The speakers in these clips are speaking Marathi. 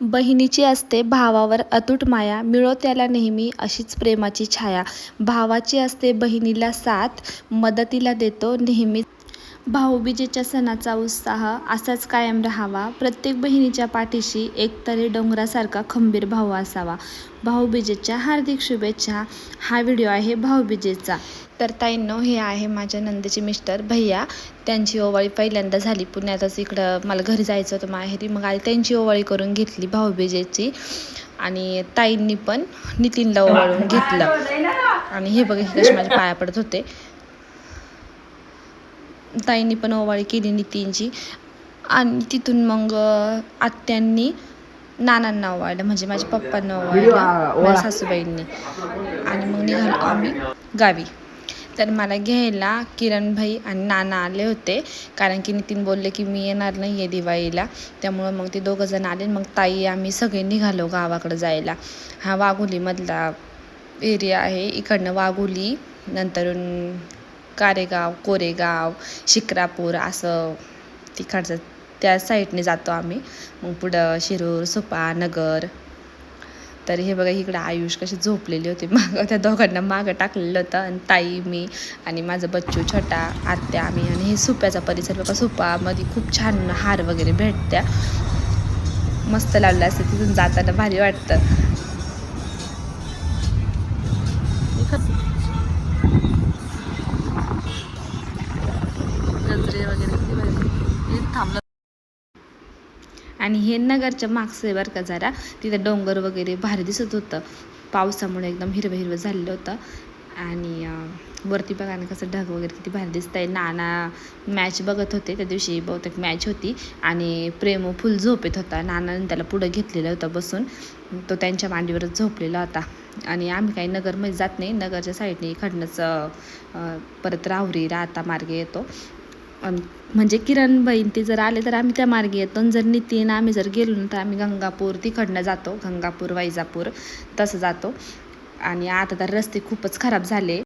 बहिणीची असते भावावर अतूट माया मिळो त्याला नेहमी अशीच प्रेमाची छाया. भावाची असते बहिणीला साथ मदतीला देतो नेहमी भाऊबीजेच्या सणाचा उत्साह असाच कायम राहावा. प्रत्येक बहिणीच्या पाठीशी एकतरी डोंगरासारखा खंबीर भाऊ असावा. भाऊबीजेच्या हार्दिक शुभेच्छा. हा व्हिडिओ आहे भाऊबीजेचा तर ताईंनो हे आहे माझ्या नंदेचे मिस्टर भैया. त्यांची ओवाळी पहिल्यांदा झाली. पुण्यातच इकडं मला घरी जायचं होतं माहेरी. मग आधी त्यांची ओवाळी करून घेतली भाऊबीजेची आणि ताईंनी पण नितीनला ओवाळून घेतलं. आणि हे बघा हे कसे माझ्या पाया पडत होते. ताईंनी पण ओवाळी केली नितीनची आणि तिथून मग आत्यांनी नानांना ओवाळलं. म्हणजे माझ्या पप्पांना ओवाळलं माझ्या सासूबाईंनी. आणि मग निघालो आम्ही गावी. तर मला घ्यायला किरण भाई आणि नाना आले होते. कारण की नितीन बोलले की मी येणार नाही आहे दिवाळीला. त्यामुळं मग ते दोघं जण आले. मग ताई आम्ही सगळे निघालो गावाकडं जायला. हा वाघोलीमधला एरिया आहे. इकडनं वाघोली नंतरून कारेगाव कोरेगाव शिक्रापूर असं तिकडचं त्या साईडने जातो आम्ही. मग पुढं शिरूर सुपा नगर. तर हे बघा इकडं आयुष कशी झोपलेली होती. मागं त्या दोघांना मागं टाकलेलं होतं. आणि ताई मी आणि माझं बच्चू छोटा आत्या आम्ही आणि हे सुप्याचा परिसर. बघा सुपामध्ये खूप छान हार वगैरे भेटत्या. मस्त लावलं असतं तिथून जाताना. भारी वाटतं. आणि हे नगरच्या मागचं बरं का जरा. तिथं डोंगर वगैरे भारी दिसत होतं. पावसामुळे एकदम हिरवं हिरवं झालेलं होतं. आणि वरती बघा ना कसं ढग वगैरे किती भारी दिसत आहे नाना मॅच बघत होते. त्या दिवशी बहुतेक मॅच होती. आणि प्रेमो फुल झोपेत होता. नानाने त्याला पुढं घेतलेलं होतं बसून. तो त्यांच्या मांडीवरच झोपलेला होता. आणि आम्ही काही नगरमध्ये जात नाही. नगरच्या साईडने इकडनंच परत राहुरी राहता मार्गे येतो. म्हणजे किरण बहीण ते जर आले तर आम्ही त्या मार्गे येतो. आणि जर नितीन आम्ही जर गेलो ना तर आम्ही गंगापूर तिकडनं जातो. गंगापूर वैजापूर तसं जातो. आणि आता तर रस्ते खूपच खराब झाले.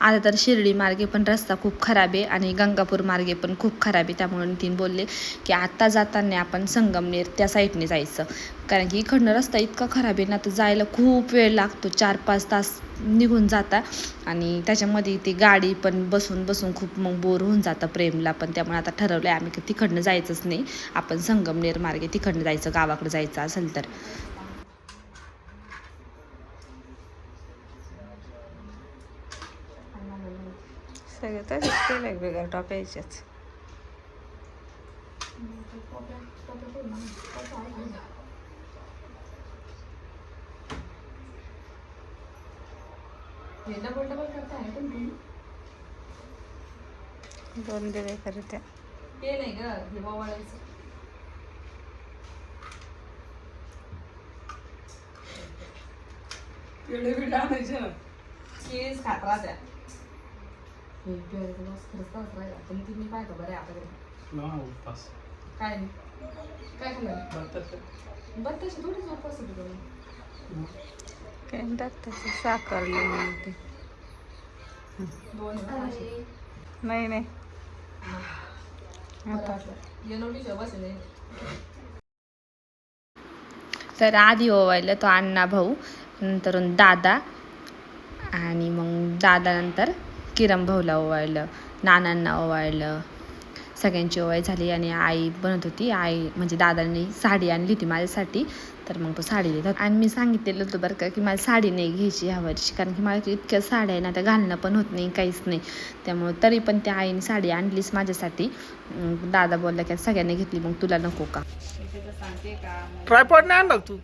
आता तर शिर्डी मार्गे पण रस्ता खूप खराब आहे आणि गंगापूर मार्गे पण खूप खराब आहे त्यामुळे नितीन बोलले की आत्ता जाताना आपण संगमनेर त्या साईडने जायचं. कारण की इकडनं रस्ता इतका खराब आहे ना तर जायला खूप वेळ लागतो चार पाच तास निघून जाता आणि त्याच्यामध्ये ती गाडी पण बसून बसून खूप मग बोर होऊन जातं प्रेमला पण. त्यामुळे आता ठरवलं आहे आम्ही की तिकडनं जायचंच नाही. आपण संगमनेर मार्गे तिकडनं जायचं गावाकडे जायचं असेल तर. सगळं तसेच केलं वेगवेगळ्या टॉप्याच्याच. दोन दिवे करते. ते नाही ग हे ववाळायचं. पेढे बिढे आणायचे. ना केळीच खात राहत्या हे काय नाही काय थोडीच काय टाकतात साखर लिंबू ते दोन नाही नाही आता तर आधी ओवाळलं तो अण्णा भाऊ नंतर दादा आणि मग दादानंतर नंतर भाऊला ओवाळलं. नानांना ओवाळलं. सगळ्यांची ओवाळी झाली आणि आई बनत होती. आई म्हणजे दादांनी साडी आणली होती माझ्यासाठी. तर मग तो साडी देत होता. आणि मी सांगितलेलं होतं बरं का की मला साडी नाही घ्यायची ह्या वर्षी. कारण की मला इतक्या साड्या आहे ना त्या घालणं पण होत नाही काहीच नाही. त्यामुळं तरी पण त्या आईने साडी आणलीच माझ्यासाठी. दादा बोलला की सगळ्यांनी घेतली मग तुला नको का? त्याचं सांगते का? ट्रायपॉड नाही आणला तू?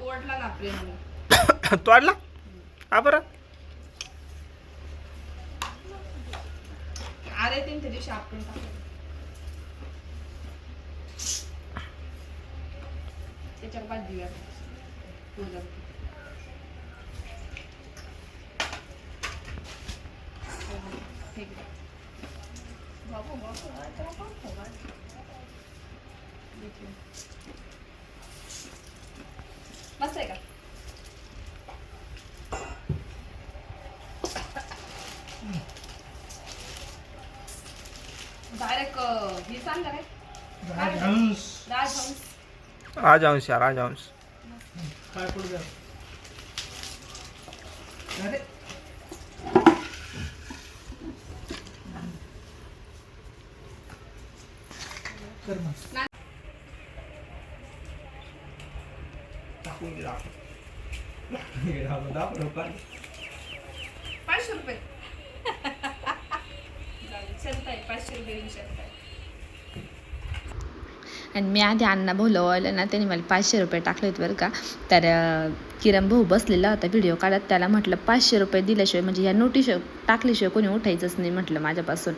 तोडला ना तोडला? हा बरं? अरे तीन त्या दिवशी आपण टाकलं त्याच्यावर बाद दिव्या पूजा. ठीक आहे. बाबू बाबू आता हो, मस्त आहे का? डायरेक्ट हे सांग रे राजहंस राजहंस राजहंश आहे, राजहंश पाचशे रुपये पाचशे रुपये देऊ शकताय आणि मी आधी अण्णा भाऊ ओळलं ना त्यांनी मला पाचशे रुपये टाकले होते बरं का. तर किरण भाऊ बसलेला होता व्हिडिओ काढत. त्याला म्हटलं पाचशे रुपये दिल्याशिवाय म्हणजे या नोटीस टाकल्याशिवाय कोणी उठायचंच नाही म्हटलं माझ्यापासून.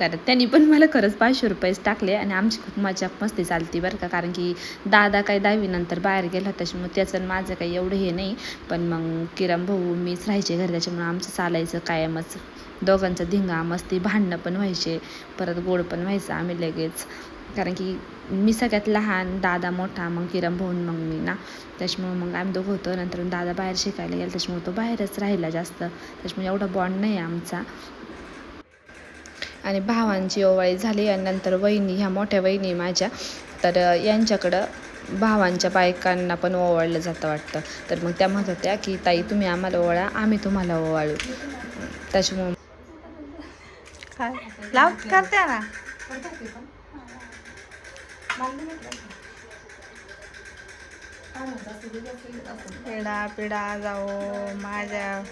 तर त्यांनी पण मला खरंच पाचशे रुपयेच टाकले आणि आमची खूप मजा मस्ती चालती बरं का. कारण की दादा काही दहावीनंतर बाहेर गेला होता त्याच्यामुळे त्याचं आणि माझं काही एवढं हे नाही. पण मग किरण भाऊ मीच राहायचे घर त्याच्यामुळे आमचं चालायचं कायमच. दोघांचं धिंगा मस्ती भांडणं पण व्हायचे. परत गोड पण व्हायचं आम्ही लगेच. कारण की मी सगळ्यात लहान दादा मोठा मग किरण भाऊन मग मी ना. त्याच्यामुळे मग आम्ही दोघं होतो. नंतर दादा बाहेर शिकायला गेला. त्याच्यामुळे तो बाहेरच राहिला जास्त. त्याच्यामुळे एवढा बॉन्ड नाही आमचा. आणि भावांची ओवाळी झाली आणि नंतर वहिनी ह्या मोठ्या वहिनी माझ्या. तर यांच्याकडं भावांच्या बायकांना पण ओवाळलं जातं वाटतं. तर मग त्या म्हणत होत्या की ताई तुम्ही आम्हाला ओवाळा. आम्ही तुम्हाला ओवाळू. त्याच्यामुळे काय? लाव करते ना. पिढा पिढा जाओ माझ्या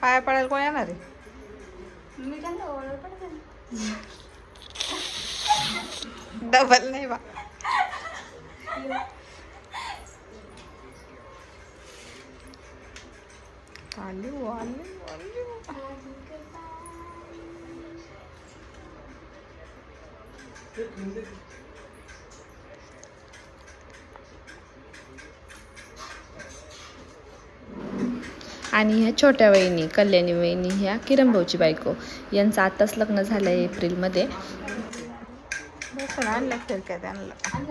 पाया पडायला कोण येणार आहे मी त्यांना. डबल नाही बा. हो, हो, हो. आणि ह्या छोट्या वहिनी कल्याणी वहिनी ह्या किरण भाऊची बायको यांचं आत्ताच लग्न झालं आहे एप्रिलमध्ये. ቁርአን ለክል ከደንለ አንተ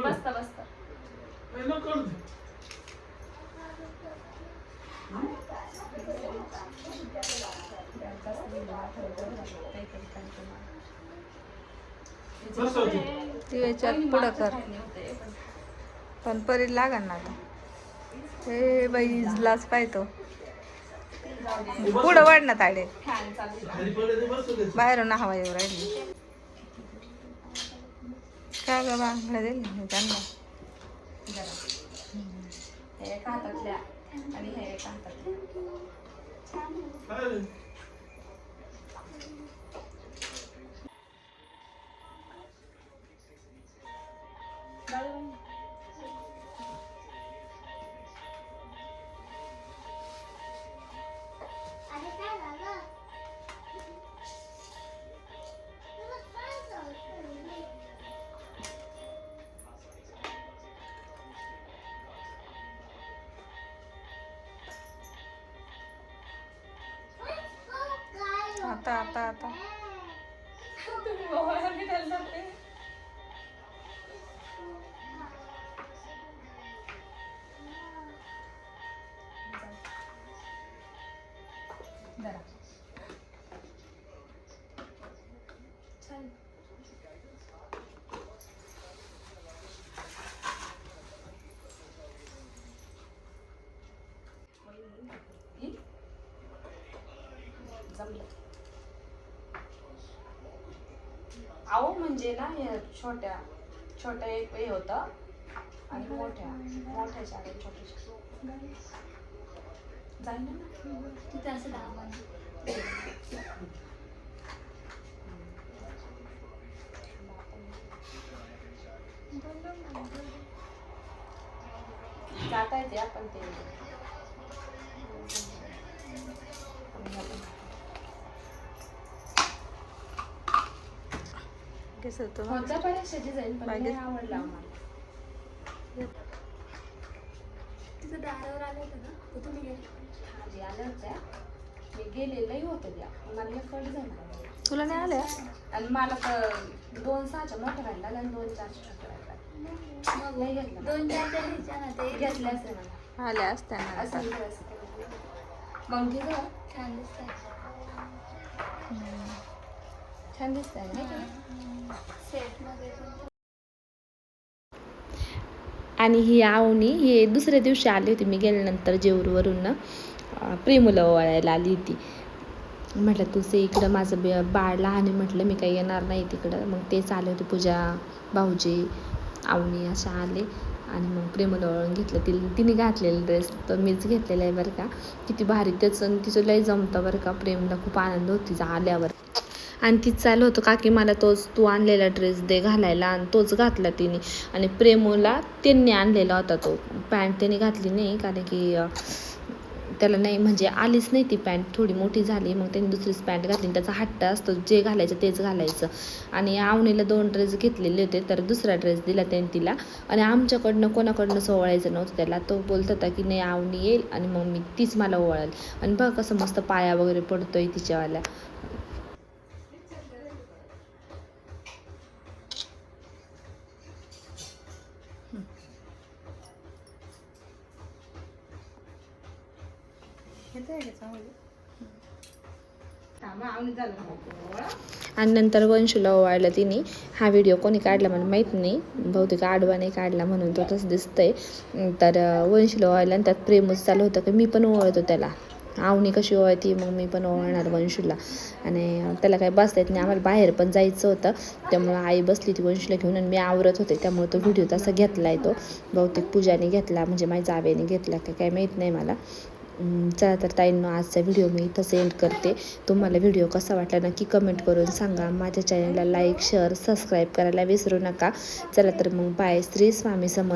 बसता बसता ती याच्यात पुढं कर पण परी लागण ना आता. हे बाई इजलाच पाहतो. पुढं वाढ ना ताडे. फॅन चालू बाहेरून हवा येऊ राहिली. का ग बांगड्या दिली मी त्यांना? हे आणि आता आता आता तुम्ही मोबाईल मी त्याला जाते जरा छान म्हणजे ना हे छोट्या छोट्या एक हे होतं. आणि मोठ्या मोठ्याच्या आणि छोट्याच्या जाईल ना? तिथे असं दाबा जाता येते आपण ते. कसं होतं जाईल पण मागे- नाही आवडला आम्हाला तिथं दारावर आलं होतं ना तुम्ही गेले? आधी आल्या होत्या. मी गेलेलंही होतं त्या. मला कट झाला. तुला नाही आल्या? आणि मला तर दोन सहाच्या मोठ्या राहिला आणि दोन मग नाही घेतला दोन चार त्या घ्यायच्या ना ते घेतल्या असेल मला. आल्या असत्या ना असं. मग घे. छान दिसतात छान दिसतंय ना आणि ही आवणी हे दुसऱ्या दिवशी आली होती मी गेल्यानंतर जेऊरवरून ना अं, प्रेमुला ओवाळायला आली होती. म्हटलं तुझं इकडं माझं बे बाळ लहान आहे म्हटलं मी काही येणार नाही तिकडं. मग तेच आले होते पूजा भाऊजी आवणी अशा आले. आणि मग प्रेमला ओळून घेतलं. ती तिने घातलेला ड्रेस तर मीच घेतलेला आहे बरं का. किती भारी त्याचं आणि तिचं लय जमतं बरं का. प्रेमला खूप आनंद होती आल्यावर. आणि ती चालू होतं काकी मला तोच तू आणलेला ड्रेस दे घालायला आणि तोच घातला तिने. आणि प्रेमोला त्यांनी आणलेला होता तो. पॅन्ट त्याने घातली नाही कारण की त्याला नाही म्हणजे आलीच नाही ती पॅन्ट थोडी मोठी झाली मग त्यांनी दुसरीच पॅन्ट घातली त्याचा हट्ट असतो जे घालायचं तेच घालायचं. आणि आवणीला दोन ड्रेस घेतलेले होते तर दुसरा ड्रेस दिला त्यांनी तिला. आणि आमच्याकडनं कोणाकडनं सोवळायचं नव्हतं त्याला. तो बोलत होता की नाही आवणी येईल आणि मग मी तीच मला ओवाळेल. आणि बघ कसं मस्त पाया वगैरे पडतोय तिच्यावाल्या. आणि नंतर वंशूला ओवाळलं तिने. हा व्हिडिओ कोणी काढला मला माहीत नाही. बहुतेक आडवा नाही काढला म्हणून तो तसं दिसतंय. तर वंशूला ओवाळलं आणि त्यात प्रेमच चालू होतं की मी पण ओवाळतो त्याला. आवणी कशी ओवाळती? मग मी पण ओवाळणार वंशूला. आणि त्याला काही बसता येत नाही. आम्हाला बाहेर पण जायचं होतं. त्यामुळं आई बसली ती वंशूला घेऊन आणि मी आवरत होते. त्यामुळे तो व्हिडिओ तसा घेतला आहे तो. बहुतेक पूजाने घेतला म्हणजे माझ्या जावेने घेतला काय काय माहीत नाही मला. चला तर ताईंनो आजचा व्हिडिओ मी इथं सेंड करते. तुम्हाला व्हिडिओ कसा वाटला नक्की कमेंट करून सांगा. माझ्या चॅनलला लाईक शेअर सबस्क्राईब करायला विसरू नका. चला तर मग बाय श्री स्वामी समर्थ.